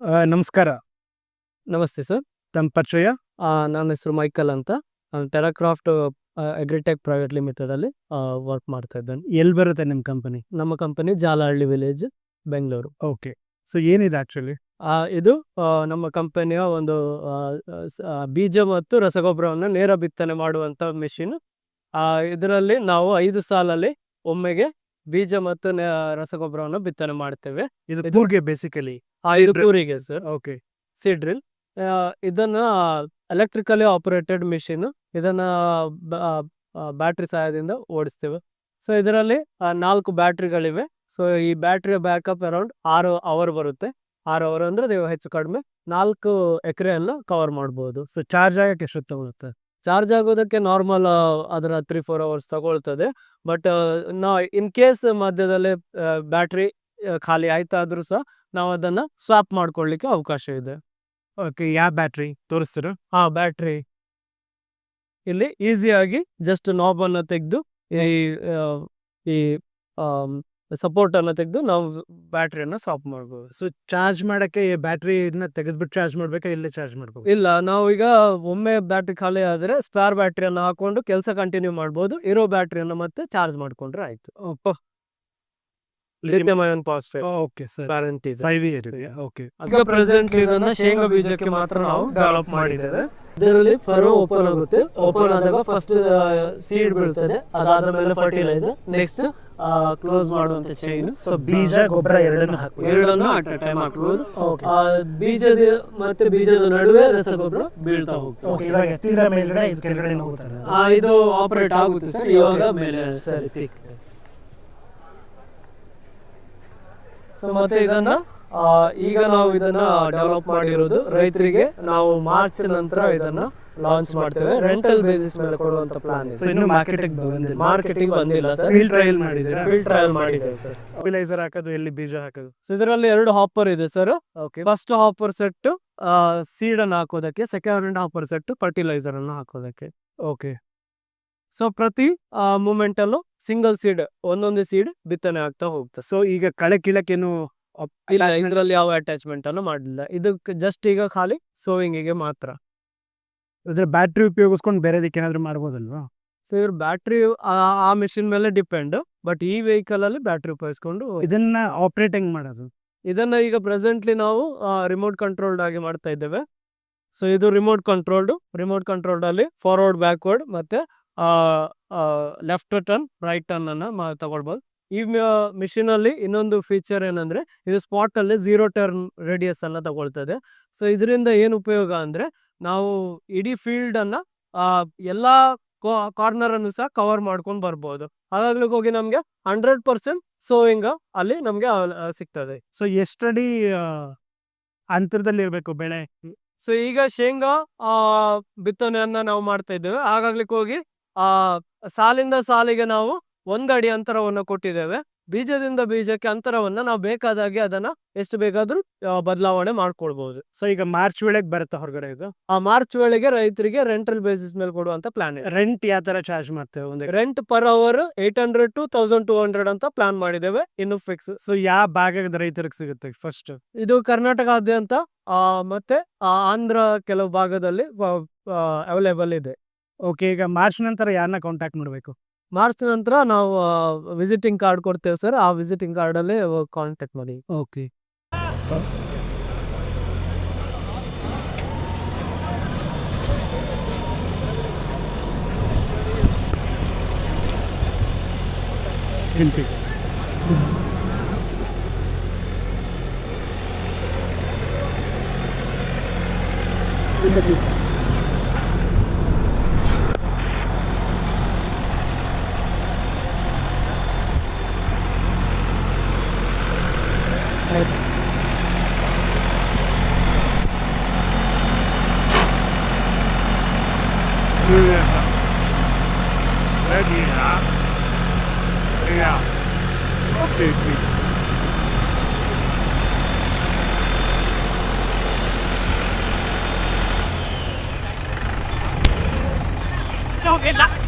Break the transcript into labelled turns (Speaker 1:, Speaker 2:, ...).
Speaker 1: ಆ, ನಮಸ್ಕಾರ.
Speaker 2: ನಮಸ್ತೆ ಸರ್.
Speaker 1: ತಮ್ಮ ಪರಿಚಯ?
Speaker 2: ನನ್ನ ಹೆಸರು ಮೈಕಲ್ ಅಂತ. ನಾನು ಟೆರಾಕ್ರಾಫ್ಟ್ ಅಗ್ರಿಟೆಕ್ ಪ್ರೈವೇಟ್ ಲಿಮಿಟೆಡಲ್ಲಿ ವರ್ಕ್ ಮಾಡ್ತಾ ಇದ್ದೇನೆ.
Speaker 1: ಎಲ್ಲಿ ಬರುತ್ತೆ ನಿಮ್ಮ ಕಂಪನಿ
Speaker 2: ನಮ್ಮ company Jalahalli village Bengaluru.
Speaker 1: Okay so ಏನಿದೆ ಆಕ್ಚುಲಿ
Speaker 2: ಆ, ಇದು ಆ, ನಮ್ಮ ಕಂಪನಿಯ ಒಂದು ಆ, ಸ- ಆ, ಬೀಜ ಮತ್ತು ರಸಗೊಬ್ಬರವನ್ನು ನೇರ ಬಿತ್ತನೆ ಮಾಡುವಂಥ ಮೆಷಿನ್ ಇದರಲ್ಲಿ ನಾವು ಐದು ಸಾಲಲ್ಲಿ ಒಮ್ಮೆಗೆ ಬೀಜ ಮತ್ತು ನೆ- ರಸಗೊಬ್ಬರವನ್ನು ಬಿತ್ತನೆ ಮಾಡ್ತೇವೆ.
Speaker 1: ಇದು
Speaker 2: ಇದು-
Speaker 1: ಕೂರ್ಗೆ ಬೇಸಿಕಲಿ
Speaker 2: ಕೂರಿಗೆ ಸರ್
Speaker 1: ಓಕೆ
Speaker 2: ಸೀಡ್ರಿಲ್ ಇದನ್ನ ಎಲೆಕ್ಟ್ರಿಕಲಿ ಆಪರೇಟೆಡ್ ಮಿಷಿನ್ ಇದನ್ನ ಬ್ಯಾಟ್ರಿ ಸಹಾಯದಿಂದ ಓಡಿಸ್ತೇವೆ. ಸೊ ಇದರಲ್ಲಿ ನಾಲ್ಕು ಬ್ಯಾಟ್ರಿಗಳಿವೆ. ಸೊ ಈ ಬ್ಯಾಟ್ರಿಯ ಬ್ಯಾಕಪ್ ಅರೌಂಡ್ ಆರು ಅವರ್ ಬರುತ್ತೆ. ಆರು ಅವರ್ ಅಂದ್ರೆ ನೀವು ಹೆಚ್ಚು ಕಡಿಮೆ ನಾಲ್ಕು ಎಕರೆಯನ್ನ ಕವರ್ ಮಾಡಬಹುದು
Speaker 1: ಸೊ ಚಾರ್ಜ್ ಆಗಕ್ಕೆ ಎಷ್ಟು ತಗೊಳುತ್ತೆ?
Speaker 2: ಚಾರ್ಜ್ ಆಗೋದಕ್ಕೆ ನಾರ್ಮಲ್ ಅದರ ತ್ರೀ ಫೋರ್ ಅವರ್ಸ್ ತಗೊಳ್ತದೆ. ಬಟ್ ನಾ ಇನ್ ಕೇಸ್ ಮಧ್ಯದಲ್ಲಿ ಬ್ಯಾಟ್ರಿ ಖಾಲಿ ಆಯ್ತಾದ್ರೂ ಸಹ ನಾವು ಅದನ್ನ ಸ್ವಾಪ್ ಮಾಡ್ಕೊಳ್ಳಿಕ್ಕೆ ಅವಕಾಶ ಇದೆ.
Speaker 1: ಓಕೆ ಯಾವ ಬ್ಯಾಟ್ರಿ ತೋರಿಸ್ತೀರ?
Speaker 2: ಆ ಬ್ಯಾಟ್ರಿ ಇಲ್ಲಿ ಈಸಿಯಾಗಿ ಜಸ್ಟ್ ನಾಬ್ ಅನ್ನ ತೆಗೆದು ಈ ಈ ಸಪೋರ್ಟ್ ಅನ್ನ ತೆಗೆದು ನಾವು ಬ್ಯಾಟ್ರಿಯನ್ನ ಸ್ವಾಪ್ ಮಾಡ್ಬೋದು.
Speaker 1: ಸೊ ಚಾರ್ಜ್ ಮಾಡಕ್ಕೆ ಬ್ಯಾಟ್ರಿ ಇದನ್ನ ತೆಗೆದ್ಬಿಟ್ಟು ಚಾರ್ಜ್ ಮಾಡ್ಬೇಕಾ? ಇಲ್ಲೇ ಚಾರ್ಜ್ ಮಾಡ್ಬೋದು?
Speaker 2: ಇಲ್ಲ ನಾವೀಗ ಒಮ್ಮೆ ಬ್ಯಾಟ್ರಿ ಖಾಲಿ ಆದ್ರೆ ಸ್ಪೇರ್ ಬ್ಯಾಟ್ರಿಯನ್ನು ಹಾಕೊಂಡು ಕೆಲಸ ಕಂಟಿನ್ಯೂ ಮಾಡ್ಬೋದು. ಇರೋ ಬ್ಯಾಟ್ರಿಯನ್ನು ಮತ್ತೆ ಚಾರ್ಜ್ ಮಾಡ್ಕೊಂಡ್ರೆ ಆಯ್ತು. Lithium ion phosphate
Speaker 1: okay sir
Speaker 2: warranty ಇದೆ
Speaker 1: ಫೈವ್ ಇಯರ್ ಓಕೆ
Speaker 2: ಈಗ ಪ್ರೆಸೆಂಟ್ ಇದನ್ನ ಶೇಂಗಾ ಬೀಜಕ್ಕೆ ಮಾತ್ರ ನಾವು ಡೆವಲಪ್ ಮಾಡಿದ್ದೇವೆ. ಇದರಲ್ಲಿ ಫರೋ ಓಪನ್ ಆಗುತ್ತೆ. ಓಪನ್ ಆದಾಗ ಫಸ್ಟ್ ಸೀಡ್ ಬೀಳ್ತದೆ. ಅದಾದ ಮೇಲೆ ಫರ್ಟಿಲೈಸರ್ ನೆಕ್ಸ್ಟ್ ಕ್ಲೋಸ್ ಮಾಡುವಂತ ಚೈನ್
Speaker 1: ಸೊ ಬೀಜ ಗೊಬ್ಬರ ಎರಡನ್ನು ಹಾಕಿ
Speaker 2: ಎರಡನ್ನು ಅಟ್ ಟೈಮ್ ಹಾಕಬಹುದು ಬೀಜದ ಮತ್ತೆ ಬೀಜದ ನಡುವೆ ರಸಗೊಬ್ಬರ ಬೀಳ್ತಾ ಹೋಗ್ತದೆ.
Speaker 1: ಓಕೆ ಇವಾಗ ಎತ್ತಿದ್ರ ಮೇಲ್ಗಡೆ ಇದು ಕೆಳಗಡೆ ಹೋಗ್ತಾರೆ
Speaker 2: ಆ, ಇದು ಆಪರೇಟ್ ಆಗುತ್ತೆ ಸರ್ ಇವಾಗ ಮೇಲೆ ಸರಿ. ಸೊ ಮತ್ತೆ ಇದನ್ನ ಈಗ ನಾವು ಇದನ್ನ ಡೆವಲಪ್ ಮಾಡಿರೋದು ರೈತರಿಗೆ ನಾವು ಮಾರ್ಚ್ ನಂತರ ಇದನ್ನ ಲಾಂಚ್ ಮಾಡ್ತೇವೆ. ರೆಂಟಲ್ ಬೇಸಿಸ್ ಮೇಲೆ ಕೊಡುವಂತ ಪ್ಲಾನ್
Speaker 1: ಸೊ
Speaker 2: ಇದೆ
Speaker 1: ಇನ್ನು ಮಾರ್ಕೆಟಿಂಗ್ ಬಂದಿಲ್ಲ.
Speaker 2: ಮಾರ್ಕೆಟಿಂಗ್ ಬಂದಿಲ್ಲ ಸರ್.
Speaker 1: ಫೀಲ್ಡ್ ಟ್ರಯಲ್ ಮಾಡಿದ್ದೀರಾ?
Speaker 2: ಫೀಲ್ಡ್ ಟ್ರಯಲ್ ಮಾಡಿದ್ದೇವೆ ಸರ್.
Speaker 1: ಫರ್ಟಿಲೈಸರ್ ಹಾಕೋದು ಎಲ್ಲಿ ಬೀಜ ಹಾಕೋದು?
Speaker 2: ಸೊ ಇದರಲ್ಲಿ ಎರಡು ಹಾಪರ್ ಇದೆ sir.
Speaker 1: Okay
Speaker 2: first hopper set seed ಅನ್ನು ಹಾಕೋದಕ್ಕೆ ಸೆಕೆಂಡ್ ಹಾಪರ್ ಸೆಟ್ ಫರ್ಟಿಲೈಸರ್ ಅನ್ನು ಹಾಕೋದಕ್ಕೆ.
Speaker 1: ಓಕೆ
Speaker 2: ಸೊ ಪ್ರತಿ ಮೂಮೆಂಟ್ ಅಲ್ಲೂ ಸಿಂಗಲ್ ಸೀಡ್ ಒಂದೊಂದು ಸೀಡ್ ಬಿತ್ತನೆ ಆಗ್ತಾ ಹೋಗ್ತದೆ.
Speaker 1: ಸೊ ಈಗ ಕಳೆ ಕೀಳಕ್ಕೇನು
Speaker 2: ಇಲ್ಲ ಇದರಲ್ಲಿ ಯಾವ ಅಟ್ಯಾಚ್ಮೆಂಟ್ ಅನ್ನು ಮಾಡಲಿಲ್ಲ. ಇದಕ್ಕೆ ಜಸ್ಟ್ ಈಗ ಖಾಲಿ ಸೋವಿಂಗಿಗೆ ಮಾತ್ರ.
Speaker 1: ಇದ್ರ ಬ್ಯಾಟ್ರಿ ಉಪಯೋಗಿಸ್ಕೊಂಡು ಬೇರೆದಕ್ಕೆ ಏನಾದ್ರು ಮಾಡ್ಬೋದಲ್ವಾ?
Speaker 2: ಸೊ ಇವ್ರ ಬ್ಯಾಟ್ರಿ ಆ ಮಿಷಿನ್ ಮೇಲೆ ಡಿಪೆಂಡ್ ಬಟ್ ಈ ವೆಹಿಕಲ್ ಅಲ್ಲಿ ಬ್ಯಾಟ್ರಿ ಉಪಯೋಗಿಸ್ಕೊಂಡು
Speaker 1: ಇದನ್ನ ಆಪರೇಟ್ ಹೆಂಗ್ ಮಾಡೋದು?
Speaker 2: ಇದನ್ನ ಈಗ ಪ್ರೆಸೆಂಟ್ಲಿ ನಾವು ರಿಮೋಟ್ ಕಂಟ್ರೋಲ್ಡ್ ಆಗಿ ಮಾಡ್ತಾ ಇದ್ದೇವೆ. ಸೊ ಇದು ರಿಮೋಟ್ ಕಂಟ್ರೋಲ್ಡ್ ರಿಮೋಟ್ ಕಂಟ್ರೋಲ್ಡ್ ಅಲ್ಲಿ ಫಾರ್ವರ್ಡ್ ಬ್ಯಾಕ್ವರ್ಡ್ ಮತ್ತೆ ಲೆಫ್ಟ್ ಟರ್ನ್ ರೈಟ್ ಟರ್ನ್ ಅನ್ನ ತಗೊಳ್ಬೋದು. ಈ ಮಿಷಿನ್ ಅಲ್ಲಿ ಇನ್ನೊಂದು ಫೀಚರ್ ಏನಂದ್ರೆ ಇದು ಸ್ಪಾಟ್ ಅಲ್ಲಿ ಝೀರೋ ಟರ್ನ್ ರೇಡಿಯಸ್ ಅನ್ನ ತಗೊಳ್ತದೆ. ಸೊ ಇದರಿಂದ ಏನು ಉಪಯೋಗ ಅಂದ್ರೆ ನಾವು ಇಡೀ ಫೀಲ್ಡ್ ಅನ್ನ ಎಲ್ಲಾ ಕಾರ್ನರ್ ಅನ್ನು ಸಹ ಕವರ್ ಮಾಡ್ಕೊಂಡು ಬರ್ಬೋದು. ಹಾಗಾಗ್ಲಿಕ್ಕೆ ಹೋಗಿ ನಮ್ಗೆ ಹಂಡ್ರೆಡ್ ಪರ್ಸೆಂಟ್ ಸೋವಿಂಗ್ ಅಲ್ಲಿ ನಮ್ಗೆ ಸಿಗ್ತದೆ.
Speaker 1: ಸೊ ಎಷ್ಟಡಿ ಅಂತರದಲ್ಲಿ ಇರಬೇಕು ಬೆಳೆ?
Speaker 2: ಸೊ ಈಗ ಶೇಂಗಾ ಆ ಬಿತ್ತನೆಯನ್ನ ನಾವು ಮಾಡ್ತಾ ಇದ್ದೇವೆ. ಹಾಗಾಗ್ಲಿಕ್ಕೆ ಹೋಗಿ ಆ ಸಾಲಿಂದ ಸಾಲಿಗೆ ನಾವು ಒಂದು ಅಡಿ ಅಂತರವನ್ನು ಕೊಟ್ಟಿದ್ದೇವೆ. ಬೀಜದಿಂದ ಬೀಜಕ್ಕೆ ಅಂತರವನ್ನ ನಾವು ಬೇಕಾದಾಗೆ ಅದನ್ನ ಎಷ್ಟು ಬೇಕಾದ್ರೂ ಬದಲಾವಣೆ ಮಾಡ್ಕೊಳ್ಬಹುದು
Speaker 1: ಸೊ ಈಗ ಮಾರ್ಚ್ ವೇಳೆಗೆ ಬರುತ್ತೆ ಹೊರಗಡೆ ಇದು?
Speaker 2: ಆ ಮಾರ್ಚ್ ವೇಳೆಗೆ ರೈತರಿಗೆ ರೆಂಟಲ್ ಬೇಸಿಸ್ ಮೇಲೆ ಕೊಡುವಂತ ಪ್ಲಾನ್ ಇದೆ.
Speaker 1: ರೆಂಟ್ ಯಾವ ತರ ಚಾರ್ಜ್ ಮಾಡ್ತೇವೆ ಒಂದು
Speaker 2: rent per hour eight hundred to thousand two hundred ಅಂತ ಪ್ಲಾನ್ ಮಾಡಿದ್ದೇವೆ. ಇನ್ನು ಫಿಕ್ಸ್
Speaker 1: ಸೊ ಯಾವ ಭಾಗದ ರೈತರಿಗೆ ಸಿಗುತ್ತೆ ಫಸ್ಟ್
Speaker 2: ಇದು ಕರ್ನಾಟಕಾದ್ಯಂತ ಆ, ಮತ್ತೆ ಆ, ಆಂಧ್ರ ಕೆಲವು ಭಾಗದಲ್ಲಿ ಅವೈಲೇಬಲ್ ಇದೆ.
Speaker 1: ಓಕೆ ಈಗ ಮಾರ್ಚ್ ನಂತರ ಯಾರನ್ನ ಕಾಂಟ್ಯಾಕ್ಟ್ ಮಾಡಬೇಕು?
Speaker 2: ಮಾರ್ಚ್ ನಂತರ ನಾವು ವಿಸಿಟಿಂಗ್ ಕಾರ್ಡ್ ಕೊಡ್ತೇವೆ ಸರ್ ಆ ವಿಸಿಟಿಂಗ್ ಕಾರ್ಡ್ ಅಲ್ಲಿ ಕಾಂಟ್ಯಾಕ್ಟ್ ಮಾಡಿ.
Speaker 1: ಓಕೆ.
Speaker 3: 对呀，来点啥？哎呀，我给你。交给拿。